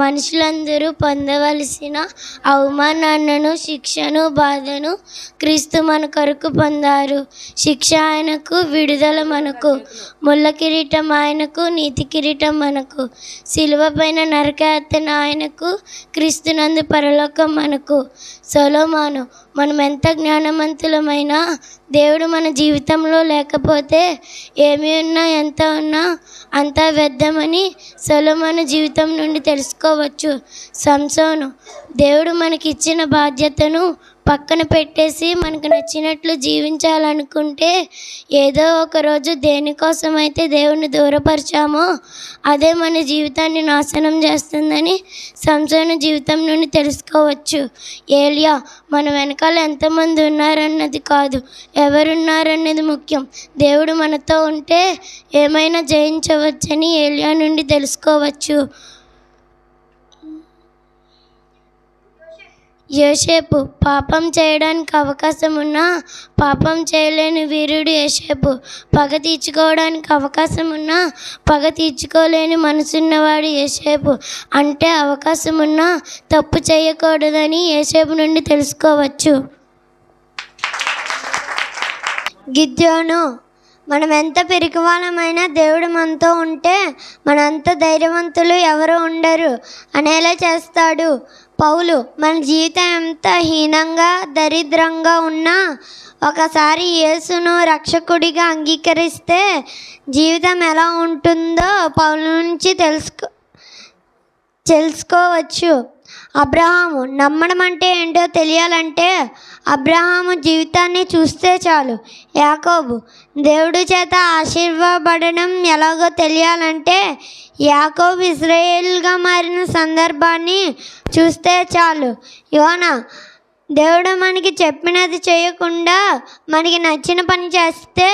మనుషులందరూ పొందవలసిన అవమానాలను శిక్షను బాధను క్రీస్తు మన కొరకు పొందారు. శిక్ష ఆయనకు విడుదల మనకు. ముళ్ళ కిరీటం ఆయనకు నీతి కిరీటం మనకు. శిలువపైన పైన నరకయాతన ఆయనకు క్రీస్తునందు పరలోకం మనకు. సొలోమాను మనం ఎంత జ్ఞానవంతులమైనా దేవుడు మన జీవితంలో లేకపోతే ఏమి ఉన్నా ఎంత ఉన్నా అంతా వ్యర్థమని సొలోమాను జీవితం నుండి చేసుకోవచ్చు. సంసోను దేవుడు మనకి ఇచ్చిన బాధ్యతను పక్కన పెట్టేసి మనకు నచ్చినట్లు జీవించాలనుకుంటే ఏదో ఒక రోజు దేనికోసం అయితే దేవుని దూరపరిచామో అదే మన జీవితాన్ని నాశనం చేస్తుందని సంసోన జీవితం నుండి తెలుసుకోవచ్చు. ఏలియా మన వెనకాల ఎంతమంది ఉన్నారన్నది కాదు ఎవరున్నారన్నది ముఖ్యం. దేవుడు మనతో ఉంటే ఏమైనా జయించవచ్చని ఏలియా నుండి తెలుసుకోవచ్చు. యోసేపు పాపం చేయడానికి అవకాశం ఉన్నా పాపం చేయలేని వీరుడు యోసేపు. పగ తీర్చుకోవడానికి అవకాశం ఉన్నా పగ తీర్చుకోలేని మనసున్నవాడు యోసేపు. అంటే అవకాశం ఉన్నా తప్పు చేయకూడదని యోసేపు నుండి తెలుసుకోవచ్చు. గిద్యోను మనం ఎంత పిరికివాళ్ళమైనా దేవుడు మనతో ఉంటే మనంత ధైర్యవంతులు ఎవరు ఉండరు. అనేలా చేస్తాడు. పౌలు మన జీవితం ఎంత హీనంగా దరిద్రంగా ఉన్నా ఒకసారి యేసును రక్షకుడిగా అంగీకరిస్తే జీవితం ఎలా ఉంటుందో పౌలు నుంచి తెలుసుకో తెలుసుకోవచ్చు. అబ్రహాము నమ్మడం అంటే ఏంటో తెలియాలంటే అబ్రహాము జీవితాన్ని చూస్తే చాలు. యాకోబు దేవుడి చేత ఆశీర్వబడడం ఎలాగో తెలియాలంటే యాకోబు ఇజ్రాయేల్గా మారిన సందర్భాన్ని చూస్తే చాలు. యోనా దేవుడు మనకి చెప్పినది చేయకుండా మనకి నచ్చిన పని చేస్తే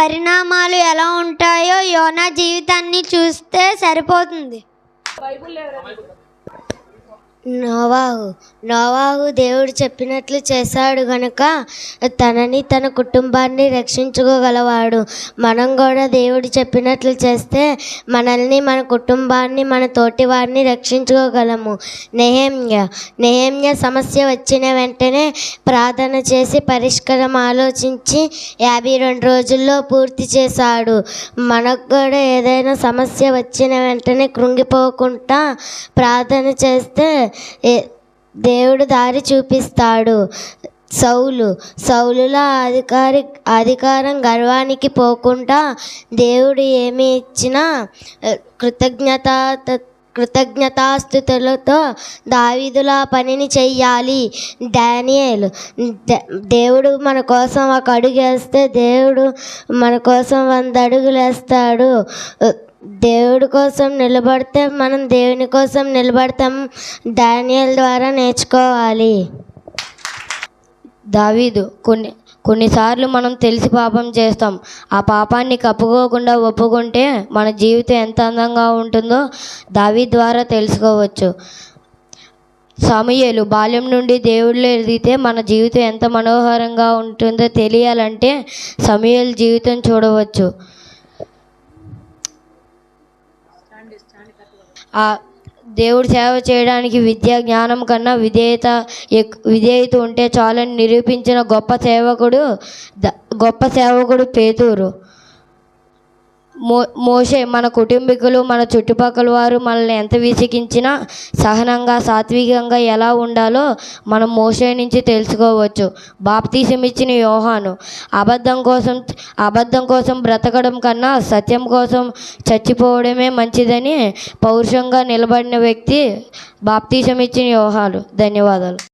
పరిణామాలు ఎలా ఉంటాయో యోనా జీవితాన్ని చూస్తే సరిపోతుంది. నోవాహు. నోవాహు దేవుడు చెప్పినట్లు చేశాడు గనుక తనని తన కుటుంబాన్ని రక్షించుకోగలవాడు. మనం కూడా దేవుడు చెప్పినట్లు చేస్తే మనల్ని మన కుటుంబాన్ని మన తోటి వారిని రక్షించుకోగలము. నెహమ్య నెహమ్య సమస్య వచ్చిన వెంటనే ప్రార్థన చేసి పరిష్కారం ఆలోచించి యాభై రెండు రోజుల్లో పూర్తి చేశాడు. మనకు కూడా ఏదైనా సమస్య వచ్చిన వెంటనే కృంగిపోకుండా ప్రార్థన చేస్తే దేవుడు దారి చూపిస్తాడు. సౌలు సౌలులా అధికారి అధికారం గర్వానికి పోకుండా దేవుడు ఏమి ఇచ్చినా కృతజ్ఞత కృతజ్ఞతాస్థుతులతో దావీదులా పనిని చెయ్యాలి. డానియల్ దేవుడు మన కోసం ఒక అడుగు వేస్తే దేవుడు మన కోసం వంద అడుగులు వేస్తాడు దేవుడి కోసం నిలబడితే మనం దేవుని కోసం నిలబడతాం. డానియల్ ద్వారా నేర్చుకోవాలి. దావీదు కొన్ని కొన్నిసార్లు మనం తెలిసి పాపం చేస్తాం. ఆ పాపాన్ని కప్పుకోకుండా ఒప్పుకుంటే మన జీవితం ఎంత అందంగా ఉంటుందో దావీ ద్వారా తెలుసుకోవచ్చు. సమయలు బాల్యం నుండి దేవుళ్ళు ఎదిగితే మన జీవితం ఎంత మనోహరంగా ఉంటుందో తెలియాలంటే సమయలు జీవితం చూడవచ్చు. దేవుడు సేవ చేయడానికి విద్య జ్ఞానం కన్నా విధేయత ఎక్ విధేయత ఉంటే చాలని నిరూపించిన గొప్ప సేవకుడు ద- గొప్ప సేవకుడు పేదూరు మో మోషే మన కుటుంబీకులు మన చుట్టుపక్కల వారు మనల్ని ఎంత విసిగించినా సహనంగా సాత్వికంగా ఎలా ఉండాలో మనం మోషే నుంచి తెలుసుకోవచ్చు. బాప్తీసం ఇచ్చిన యోహాను అబద్ధం కోసం అబద్ధం కోసం బ్రతకడం కన్నా సత్యం కోసం చచ్చిపోవడమే మంచిదని పౌరుషంగా నిలబడిన వ్యక్తి బాప్తీసం ఇచ్చిన యోహాను. ధన్యవాదాలు.